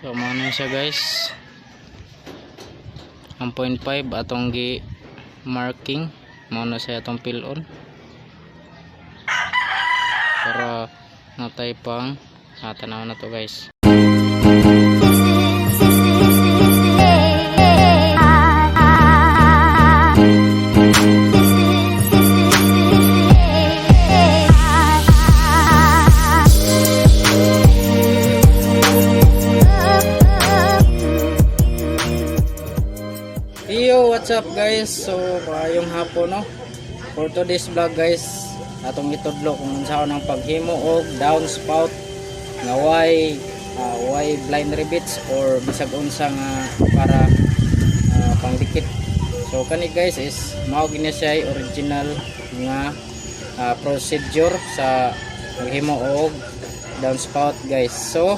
So, mo na siya guys. 1.5 atong gi marking. Mo na siya atong fill on. Para natay pang ah, tanaw na to guys. Hapon no. For today's vlog guys, atong itudlo kung saan ang paghimo og downspout nga why ah, why blind rivets or bisag unsa nga para ah, pangdikit. So kani guys is mao gini siya original nga ah, procedure sa paghimo og downspout guys. So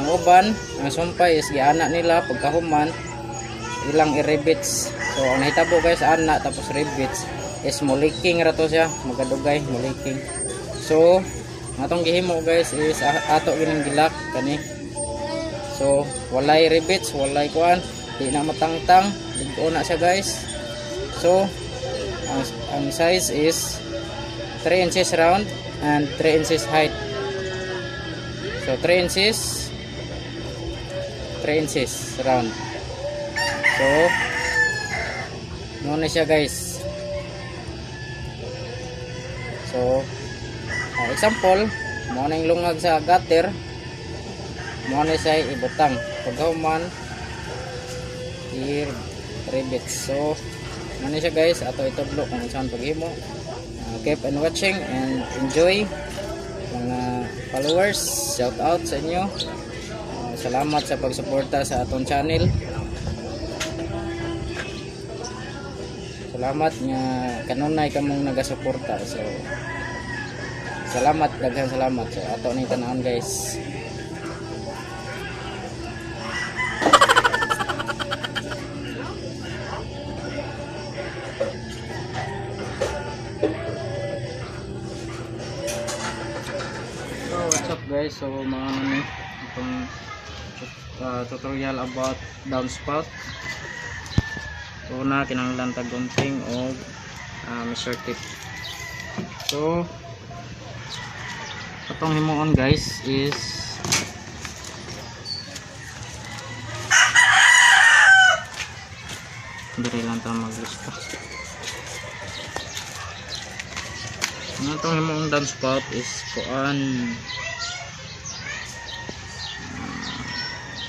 ang uban, ang sumpay is giana nila pagkahuman ilang i-rivets so ang nahitabo guys ana tapos rivets is muliking ra to siya. Magadugay muliking. So atong gihimo guys is ato gining gilak kani. So walay rivets walay kuan. Di na matangtang. Ligo na siya guys. So ang, ang size is 3 inches round and 3 inches height. So 3 inches 3 inches round So, muna siya guys. So, ah, example, muna yung lungag sa gutter, muna siya ibutang. Pagkahuman, i-rivet. So, muna siya guys, ato itudlo kung saan paghimo. Ah, keep on watching and enjoy mga followers. Shout out sa inyo. Ah, salamat sa pagsuporta sa atong channel. Salamat nga kanunay kamong nagasuporta. So salamat daghang salamat. So ato ni tanawon guys. So what's up guys? So mga ano itong uh, tutorial about downspout una kinahanglan tag gunting o uh, measure tip. So atong himuon guys is Dire lang ta maglista. Ang atong himuon down spot is kuan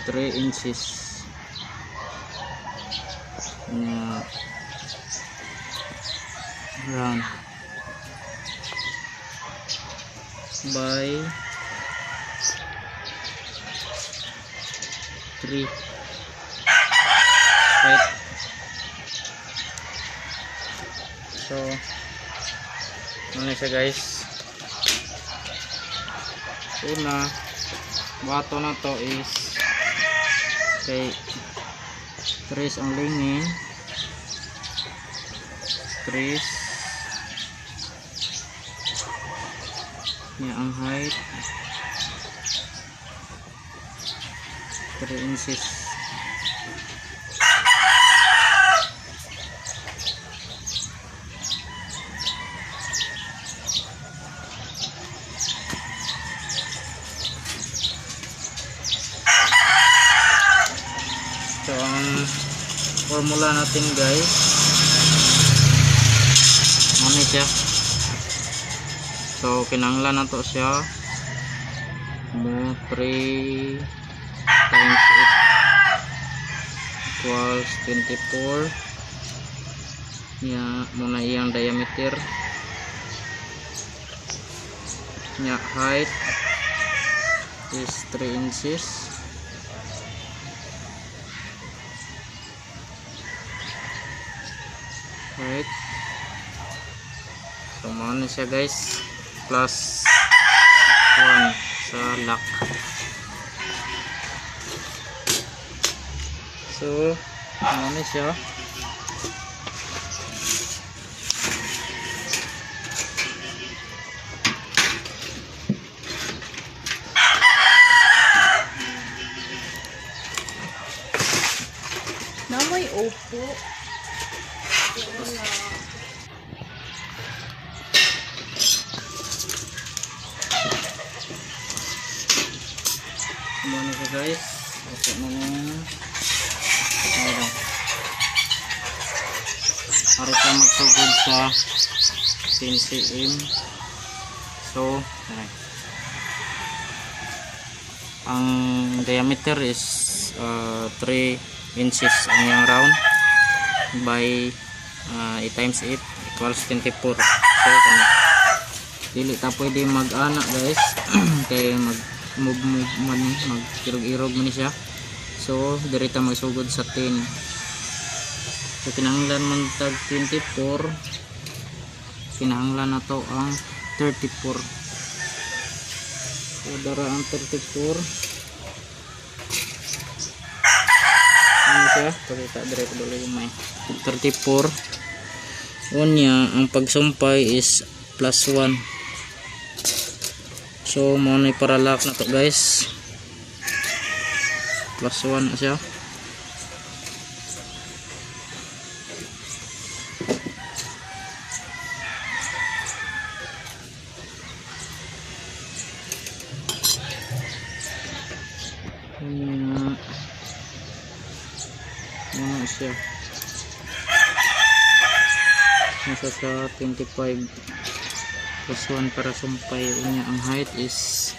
3 inches nga round by 3 right. So ano siya guys? Una bato na to is kay tres ang lingin tres niya ang height 3 inches so ang formula natin guys ano siya. So kinanglan na to siya. Mo 3 times 8 equals 24 nya muna iyang diameter. Nya height is 3 inches. Right Tumahan na siya guys. Plus 1 sa lock. So, tumahan na siya. Namoy opo. Para ka magsugod sa 10 cm. So, ayan. ang diameter is uh, 3 inches ang yung round by uh, 8 times 8 equals 24 so kani dili ta pwede mag-ana guys. Kay mag move move man mag irog-irog man ni siya. So diri ta magsugod sa 10 so kinahanglan man tag 24 kinahanglan na to ang 34 so dara ang 34 ano siya? Pakita diri ko dali may 34 unya ang pagsumpay is plus 1 so mo na paralak na to guys. Plus 1 na siya nasa sa 25 plus 1 para sumpay unya ang height is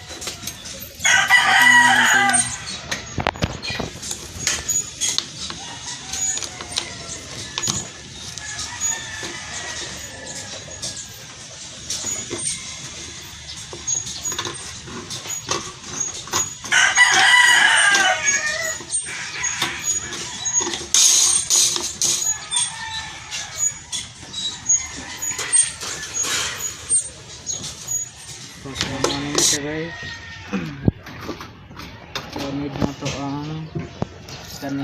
dan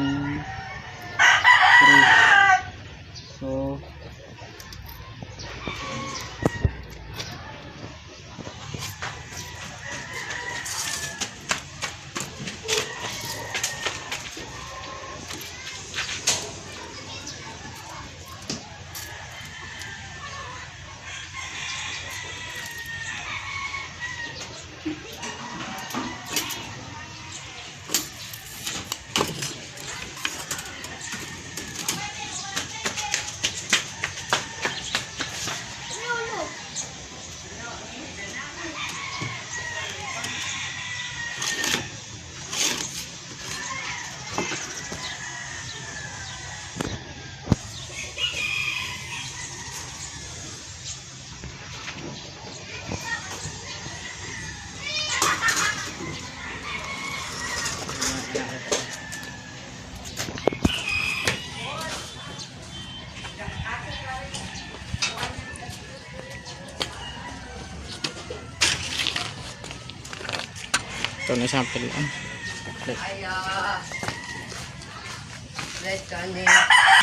na sample lang.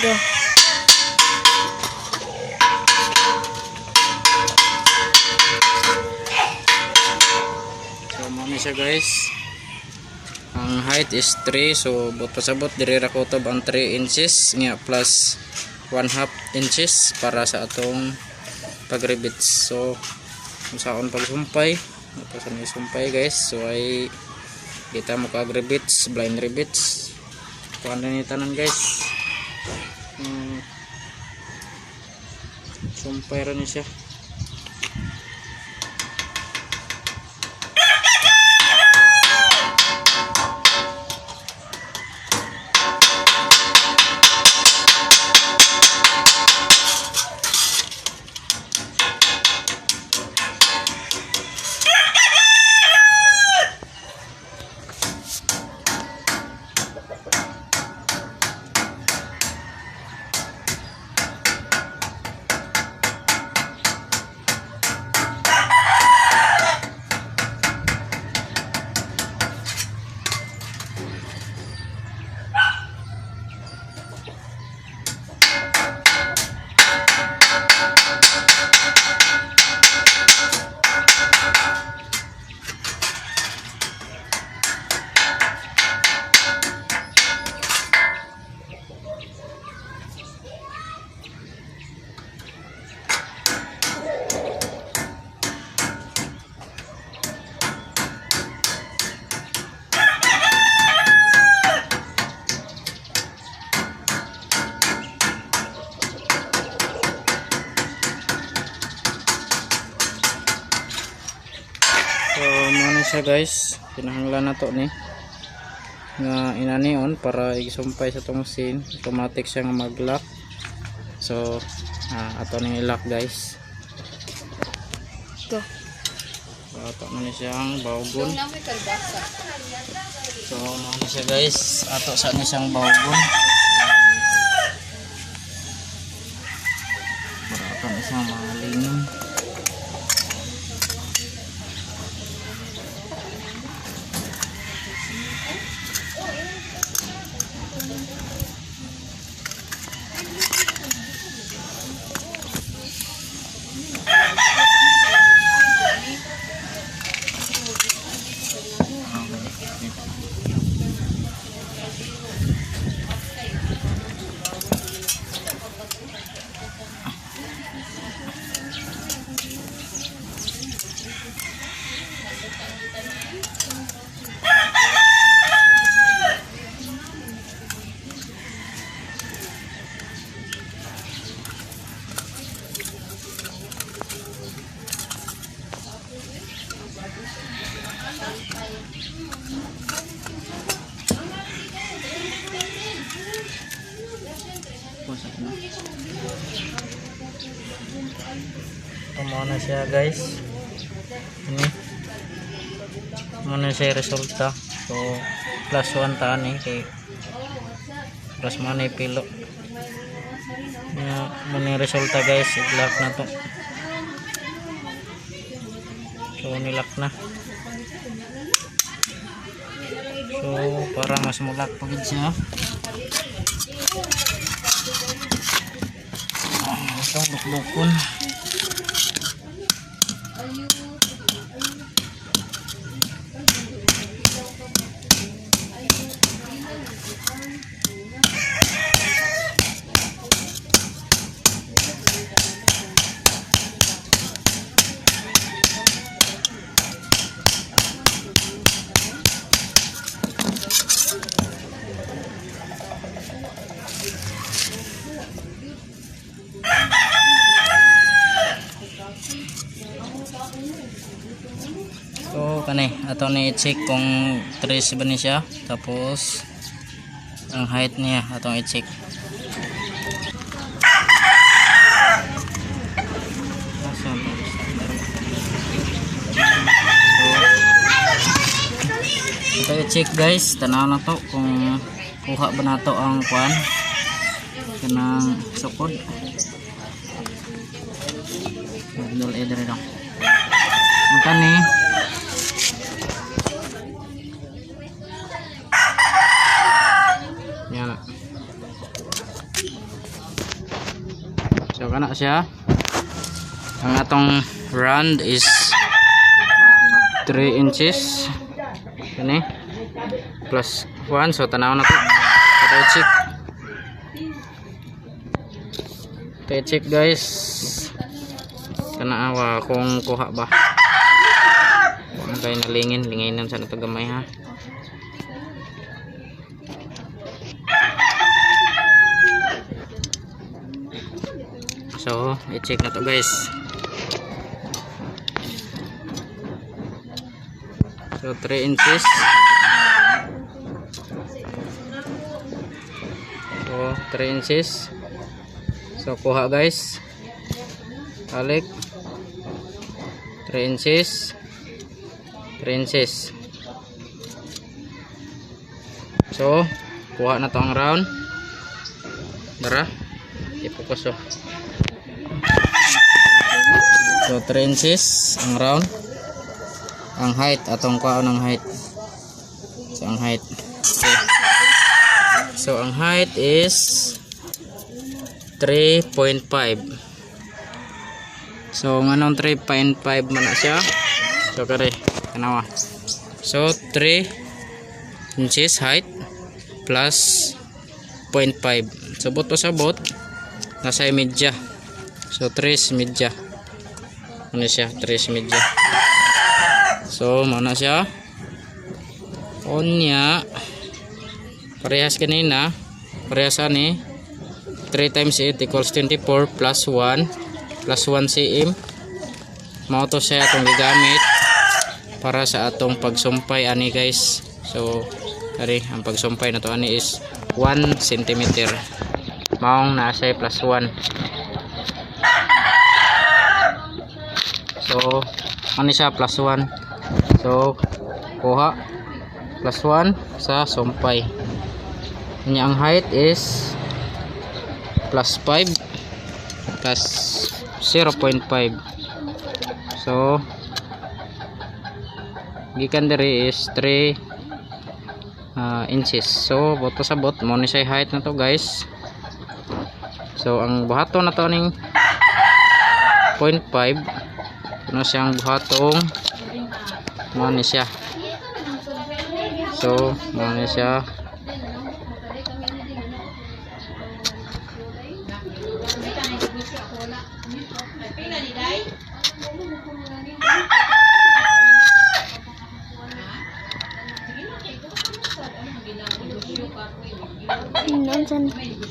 Go. So, mami siya guys. Ang height is 3. So, but pasabot, diri ra ko to ang 3 inches. Nga plus 1 half inches para sa atong pag-rivets. So, kung saan pagsumpay. Sa may sumpay guys. So, ay kita mo kag-rivets, blind rivets. Kuha na ni tanan guys. Hmm. Sumpay ra ni siya. Siya guys. Kinahanglan na to ni. Nga inanion para isumpay sa tong scene. Automatic siya nga mag-lock. So ah, ato ning i-lock guys. Ito. ato na ni siyang kalbasa. so ano siya guys? Ato sa ni siyang bawgon. Para ato na siyang mahalingin Muna siya guys. Ini. Muna siya resulta. So, plus 1 taan eh. Kay plus yung pilo. Muna, muna yung resulta guys. I-lock na to. So, nilock na. So, para mas mulak pagid siya. Ah, Itong luklukon. I-check kung trace ba ni siya. Tapos, ang height niya, atong i-check. So, i-check guys. Tanaw na to kung kuha ba na to ang kwan. Kanang sukod. Dol edre lang. Ang kani. So kana siya. Ang atong round is 3 inches. Kani. Plus 1 so tanaw na to. Ito check. Ito check guys. Kana awa kung kuha ba. Kung kayo nalingin, linginan sa nato gamay ha. So, i-check na to guys. So, 3 inches. So, 3 inches. So, kuha guys. Alik. 3 inches. 3 inches. So, kuha na to ang round. Dara. Ipokus oh. So 3 inches ang round. Ang height atong kuha ng height. So ang height. Okay. So ang height is 3.5. So nganong 3.5 man siya. So kare kanawa. So 3 inches height plus 0.5. So bot sa bot nasa medya. So 3 medya. Ano siya? 3 medya. So mana siya? On niya. Parehas kanina. Parehas ani. 3 times 8 equals 24 plus 1 plus 1 cm. Mao to siya itong gigamit para sa atong pagsumpay ani guys so kari ang pagsumpay na to ani is 1 cm maong nasa plus 1 so ano siya? Plus 1 so kuha. Plus 1 sa sumpay. Kanya ang height is plus 5 plus 0.5 so gikan diri is 3 ah, inches. So boto sa bot. Mo height na to guys. So ang buhaton na to ning 0.5 ano siyang buhatong mo ni siya. So mo ni siya Nandiyan. So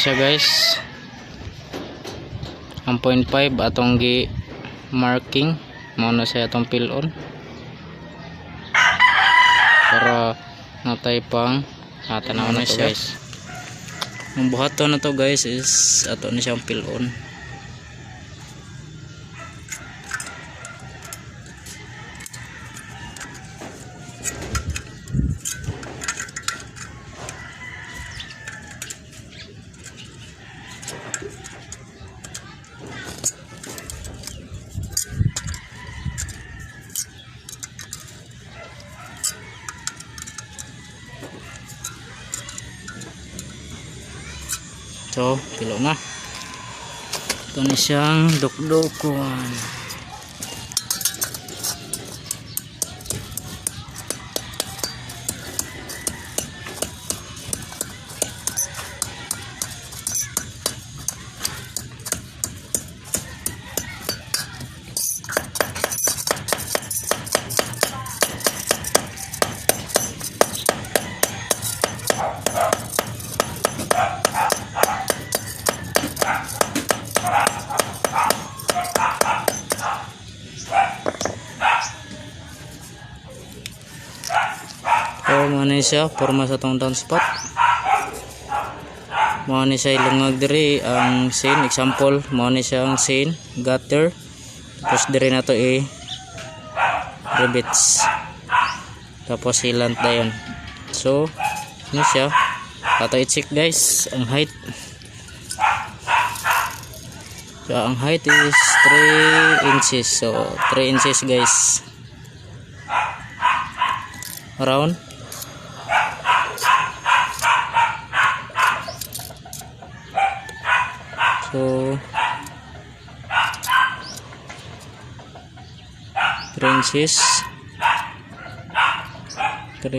siya guys. Ang 0.5 atong gi marking mo na siya atong fill on. Para natay pang ah, tanaw na siya guys. Ang buhaton na to guys is ato na siyang fill on. Ito na siyang dukdukuan. Siya forma sa tong down spot. Mao ni siya ilungag diri ang scene. Example mao ni siya ang scene gutter. Tapos diri na to i rivets tapos silant dayon so ano siya. Ato i-check guys ang height. So ang height is 3 inches. So 3 inches guys. Around So three inches three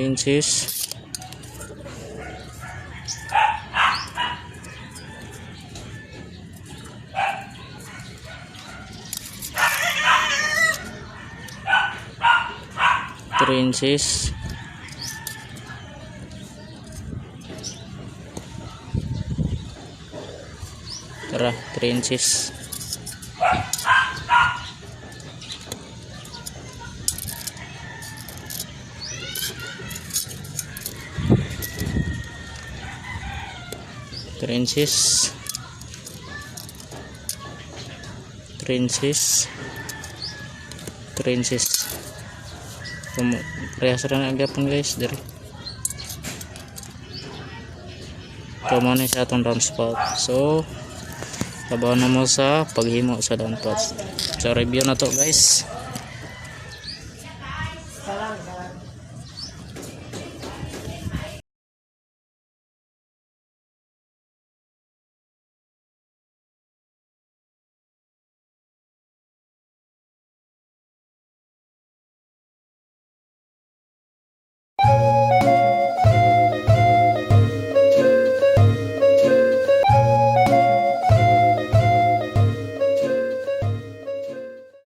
inches three inches Tara, 3 inches. Three inches. Three inches. Three inches. Kum parehas ra na gyapon guys diri. Ito mo ni sa atong downspout. So, trabaho na mo sa paghimo sa downspout. So, review na to guys.